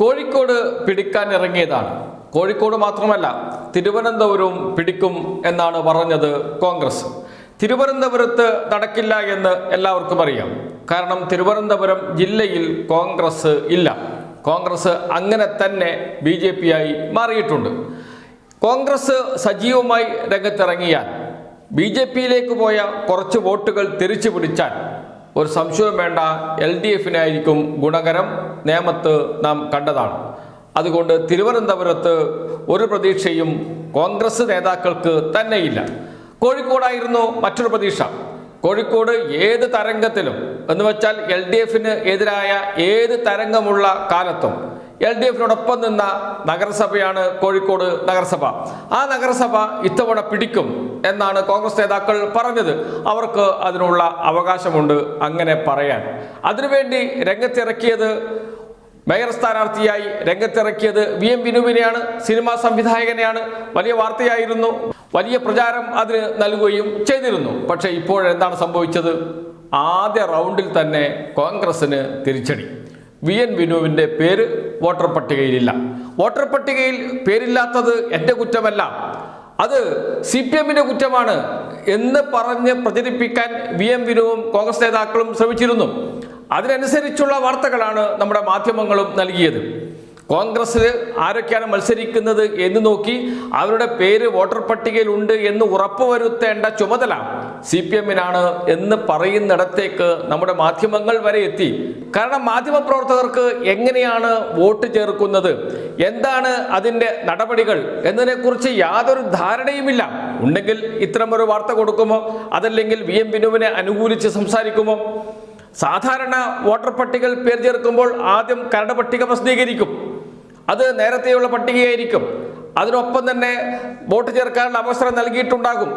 കോഴിക്കോട് പിടിക്കാൻ ഇറങ്ങിയതാണ്. കോഴിക്കോട് മാത്രമല്ല തിരുവനന്തപുരവും പിടിക്കും എന്നാണ് പറഞ്ഞത് കോൺഗ്രസ്. തിരുവനന്തപുരത്ത് നടക്കില്ല എന്ന് എല്ലാവർക്കും അറിയാം. കാരണം തിരുവനന്തപുരം ജില്ലയിൽ കോൺഗ്രസ് ഇല്ല. കോൺഗ്രസ് അങ്ങനെ തന്നെ ബി ജെ പി ആയി മാറിയിട്ടുണ്ട്. കോൺഗ്രസ് സജീവമായി രംഗത്തിറങ്ങിയാൽ ബി ജെ പിയിലേക്ക് പോയ കുറച്ച് വോട്ടുകൾ തിരിച്ചു പിടിച്ചാൽ ഒരു സംശയം വേണ്ട എൽ ഡി എഫിനായിരിക്കും ഗുണകരം. നേമത്ത് നാം കണ്ടതാണ്. അതുകൊണ്ട് തിരുവനന്തപുരത്ത് ഒരു പ്രതീക്ഷയും കോൺഗ്രസ് നേതാക്കൾക്ക് തന്നെയില്ല. കോഴിക്കോടായിരുന്നു മറ്റൊരു പ്രതീക്ഷ. കോഴിക്കോട് ഏത് തരംഗത്തിലും എന്ന് വെച്ചാൽ എൽ ഡി എഫിന് എതിരായ ഏത് തരംഗമുള്ള കാലത്തും എൽ ഡി എഫിനോടൊപ്പം നിന്ന നഗരസഭയാണ് കോഴിക്കോട് നഗരസഭ. ആ നഗരസഭ ഇത്തവണ പിടിക്കും എന്നാണ് കോൺഗ്രസ് നേതാക്കൾ പറഞ്ഞത്. അവർക്ക് അതിനുള്ള അവകാശമുണ്ട് അങ്ങനെ പറയാൻ. അതിനുവേണ്ടി രംഗത്തിറക്കിയത് മേയർ സ്ഥാനാർത്ഥിയായി രംഗത്തിറക്കിയത് വി എം വിനുവിനെയാണ് സിനിമാ സംവിധായകനെയാണ്. വലിയ വാർത്തയായിരുന്നു. വലിയ പ്രചാരം അതിന് നൽകുകയും ചെയ്തിരുന്നു. പക്ഷേ ഇപ്പോഴെന്താണ് സംഭവിച്ചത്? ആദ്യ റൗണ്ടിൽ തന്നെ കോൺഗ്രസിന് തിരിച്ചടി. വി എൻ വിനുവിന്റെ പേര് വോട്ടർ പട്ടികയിലില്ല. വോട്ടർ പട്ടികയിൽ പേരില്ലാത്തത് എന്റെ കുറ്റമല്ല. അത് സി പി എമ്മിന്റെ കുറ്റമാണ് എന്ന് പറഞ്ഞ് പ്രചരിപ്പിക്കാൻ വി എം വിനുവും കോൺഗ്രസ് നേതാക്കളും ശ്രമിച്ചിരുന്നു. അതിനനുസരിച്ചുള്ള വാർത്തകളാണ് നമ്മുടെ മാധ്യമങ്ങളും നൽകിയത്. കോൺഗ്രസ്സിൽ ആരൊക്കെയാണ് മത്സരിക്കുന്നത് എന്ന് നോക്കി അവരുടെ പേര് വോട്ടർ പട്ടികയിൽ ഉണ്ട് എന്ന് ഉറപ്പുവരുത്തേണ്ട ചുമതല സി പി എമ്മിനാണ് എന്ന് പറയുന്നിടത്തേക്ക് നമ്മുടെ മാധ്യമങ്ങൾ വരെ എത്തി. കാരണം മാധ്യമപ്രവർത്തകർക്ക് എങ്ങനെയാണ് വോട്ട് ചേർക്കുന്നത് എന്താണ് അതിന്റെ നടപടികൾ എന്നതിനെക്കുറിച്ച് യാതൊരു ധാരണയുമില്ല. ഉണ്ടെങ്കിൽ ഇത്തരമൊരു വാർത്ത കൊടുക്കുമോ? അതല്ലെങ്കിൽ വി എം ബിനുവിനെ അനുകൂലിച്ച് സംസാരിക്കുമോ? സാധാരണ വോട്ടർ പട്ടികയിൽ പേര് ചേർക്കുമ്പോൾ ആദ്യം കരട് പട്ടിക പ്രസിദ്ധീകരിക്കും. അത് നേരത്തെയുള്ള പട്ടികയായിരിക്കും. അതിനൊപ്പം തന്നെ വോട്ട് ചേർക്കാനുള്ള അവസരം നൽകിയിട്ടുണ്ടാകും.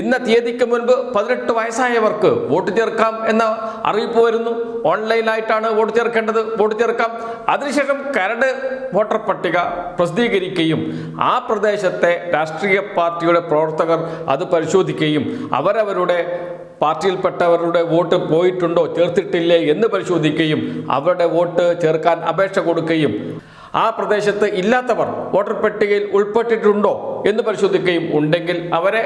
ഇന്ന തീയതിക്ക് മുൻപ് പതിനെട്ട് വയസ്സായവർക്ക് വോട്ട് ചേർക്കാം എന്ന അറിയിപ്പ് വരുന്നു. ഓൺലൈനായിട്ടാണ് വോട്ട് ചേർക്കേണ്ടത്. വോട്ട് ചേർക്കാം. അതിനുശേഷം കരട് വോട്ടർ പട്ടിക പ്രസിദ്ധീകരിക്കുകയും ആ പ്രദേശത്തെ രാഷ്ട്രീയ പാർട്ടിയുടെ പ്രവർത്തകർ അത് പരിശോധിക്കുകയും അവരവരുടെ പാർട്ടിയിൽപ്പെട്ടവരുടെ വോട്ട് പോയിട്ടുണ്ടോ ചേർത്തിട്ടില്ലേ എന്ന് പരിശോധിക്കുകയും അവരുടെ വോട്ട് ചേർക്കാൻ അപേക്ഷ കൊടുക്കുകയും ആ പ്രദേശത്ത് ഇല്ലാത്തവർ വോട്ടർ പട്ടികയിൽ ഉൾപ്പെട്ടിട്ടുണ്ടോ എന്ന് പരിശോധിക്കുകയും ഉണ്ടെങ്കിൽ അവരെ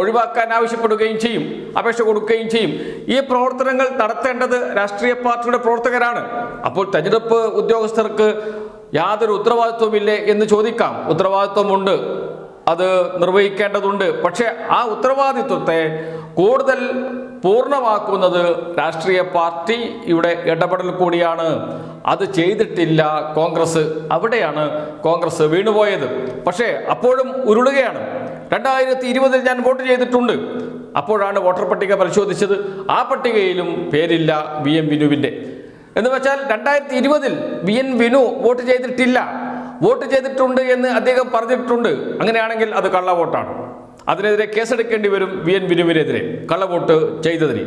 ഒഴിവാക്കാൻ ആവശ്യപ്പെടുകയും ചെയ്യും അപേക്ഷ കൊടുക്കുകയും ചെയ്യും. ഈ പ്രവർത്തനങ്ങൾ നടത്തേണ്ടത് രാഷ്ട്രീയ പാർട്ടിയുടെ പ്രവർത്തകരാണ്. അപ്പോൾ തെരഞ്ഞെടുപ്പ് ഉദ്യോഗസ്ഥർക്ക് യാതൊരു ഉത്തരവാദിത്വമില്ലേ എന്ന് ചോദിക്കാം. ഉത്തരവാദിത്വമുണ്ട്. അത് നിർവഹിക്കേണ്ടതുണ്ട്. പക്ഷേ ആ ഉത്തരവാദിത്വത്തെ കൂടുതൽ പൂർണമാക്കുന്നത് രാഷ്ട്രീയ പാർട്ടിയുടെ ഇടപെടൽ കൂടിയാണ്. അത് ചെയ്തിട്ടില്ല കോൺഗ്രസ്. അവിടെയാണ് കോൺഗ്രസ് വീണുപോയത്. പക്ഷേ അപ്പോഴും ഉരുളുകയാണ്. രണ്ടായിരത്തി ഇരുപതിൽ ഞാൻ വോട്ട് ചെയ്തിട്ടുണ്ട്. അപ്പോഴാണ് വോട്ടർ പട്ടിക പരിശോധിച്ചത്. ആ പട്ടികയിലും പേരില്ല വി എം വിനുവിന്റെ എന്ന് വെച്ചാൽ രണ്ടായിരത്തി ഇരുപതിൽ വി എൻ വിനു വോട്ട് ചെയ്തിട്ടില്ല. വോട്ട് ചെയ്തിട്ടുണ്ട് എന്ന് അദ്ദേഹം പറഞ്ഞിട്ടുണ്ട്. അങ്ങനെയാണെങ്കിൽ അത് കള്ള വോട്ടാണ്. അതിനെതിരെ കേസെടുക്കേണ്ടി വരും വി എൻ വിനുവിനെതിരെ കള്ളവോട്ട് ചെയ്തതിന്.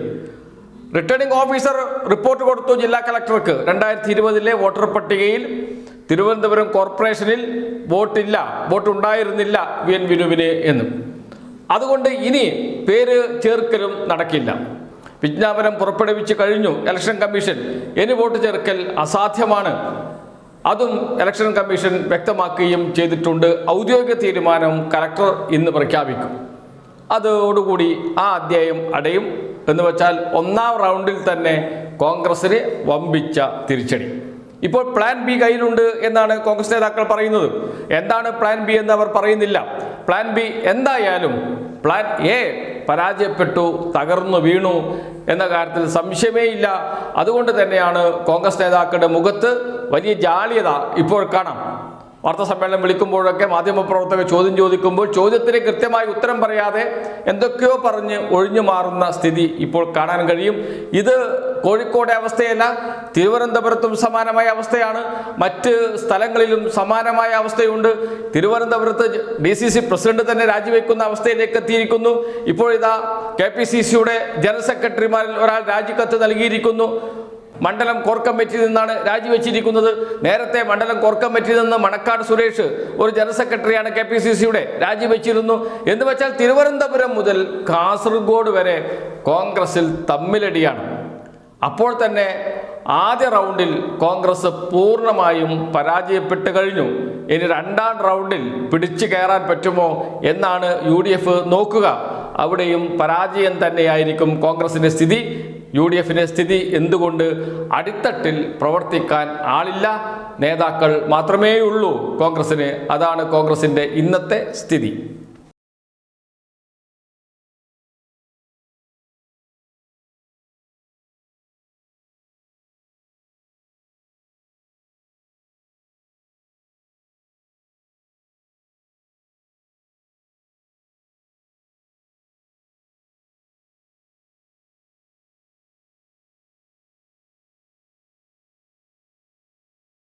റിട്ടേണിംഗ് ഓഫീസർ റിപ്പോർട്ട് കൊടുത്തു ജില്ലാ കളക്ടർക്ക്. രണ്ടായിരത്തി ഇരുപതിലെ വോട്ടർ പട്ടികയിൽ തിരുവനന്തപുരം കോർപ്പറേഷനിൽ വോട്ടില്ല വോട്ട് ഉണ്ടായിരുന്നില്ല വി എൻ വിനുവിന് എന്ന്. അതുകൊണ്ട് ഇനി പേര് ചേർക്കലും നടക്കില്ല. വിജ്ഞാപനം പുറപ്പെടുവിച്ച് കഴിഞ്ഞു. Election commission. ഇനി വോട്ട് ചേർക്കൽ അസാധ്യമാണ്. അതും ഇലക്ഷൻ കമ്മീഷൻ വ്യക്തമാക്കുകയും ചെയ്തിട്ടുണ്ട്. ഔദ്യോഗിക തീരുമാനം കലക്ടർ ഇന്ന് പ്രഖ്യാപിക്കും. അതോടുകൂടി ആ അധ്യായം അടയും. എന്ന് വെച്ചാൽ ഒന്നാം റൗണ്ടിൽ തന്നെ കോൺഗ്രസിന് വമ്പിച്ച തിരിച്ചടി. ഇപ്പോൾ പ്ലാൻ ബി കയ്യിലുണ്ട് എന്നാണ് കോൺഗ്രസ് നേതാക്കൾ പറയുന്നത്. എന്താണ് പ്ലാൻ ബി എന്ന് അവർ പറയുന്നില്ല. പ്ലാൻ ബി എന്തായാലും പ്ലാൻ എ പരാജയപ്പെട്ടു തകർന്നു വീണു എന്ന കാര്യത്തിൽ സംശയമേ ഇല്ല അതുകൊണ്ട് തന്നെയാണ് കോൺഗ്രസ് നേതാക്കളുടെ മുഖത്ത് വലിയ ജാള്യത ഇപ്പോൾ കാണാം. വാർത്താ സമ്മേളനം വിളിക്കുമ്പോഴൊക്കെ മാധ്യമപ്രവർത്തകർ ചോദ്യം ചോദിക്കുമ്പോൾ ചോദ്യത്തിന് കൃത്യമായി ഉത്തരം പറയാതെ എന്തൊക്കെയോ പറഞ്ഞ് ഒഴിഞ്ഞു മാറുന്ന സ്ഥിതി ഇപ്പോൾ കാണാൻ കഴിയും. ഇത് കോഴിക്കോടെ അവസ്ഥയല്ല തിരുവനന്തപുരത്തും സമാനമായ അവസ്ഥയാണ്. മറ്റ് സ്ഥലങ്ങളിലും സമാനമായ അവസ്ഥയുണ്ട്. തിരുവനന്തപുരത്ത് ഡി സി സി പ്രസിഡന്റ് തന്നെ രാജിവെക്കുന്ന അവസ്ഥയിലേക്ക് എത്തിയിരിക്കുന്നു. ഇപ്പോഴിതാ കെ പി സി സിയുടെ ജനറൽ സെക്രട്ടറിമാരിൽ ഒരാൾ രാജിക്കത്ത് നൽകിയിരിക്കുന്നു. മണ്ഡലം കോർ കമ്മിറ്റിയിൽ നിന്നാണ് രാജിവെച്ചിരിക്കുന്നത്. നേരത്തെ മണ്ഡലം കോർ കമ്മിറ്റിയിൽ നിന്ന് മണക്കാട് സുരേഷ് ഒരു ജനറൽ സെക്രട്ടറിയാണ് കെ പി സി സിയുടെ രാജിവെച്ചിരുന്നു. എന്ന് വെച്ചാൽ തിരുവനന്തപുരം മുതൽ കാസർഗോഡ് വരെ കോൺഗ്രസിൽ തമ്മിലടിയാണ്. അപ്പോൾ തന്നെ ആദ്യ റൗണ്ടിൽ കോൺഗ്രസ് പൂർണമായും പരാജയപ്പെട്ട് കഴിഞ്ഞു. ഇനി രണ്ടാം റൗണ്ടിൽ പിടിച്ചു കയറാൻ പറ്റുമോ എന്നാണ് യു നോക്കുക. അവിടെയും പരാജയം തന്നെയായിരിക്കും കോൺഗ്രസിന്റെ സ്ഥിതി. യു ഡി എഫിന്റെ സ്ഥിതി എന്തുകൊണ്ട് അടിത്തട്ടിൽ പ്രവർത്തിക്കാൻ ആളില്ല? നേതാക്കൾ മാത്രമേയുള്ളൂ കോൺഗ്രസിന് അതാണ് കോൺഗ്രസിന്റെ ഇന്നത്തെ സ്ഥിതി.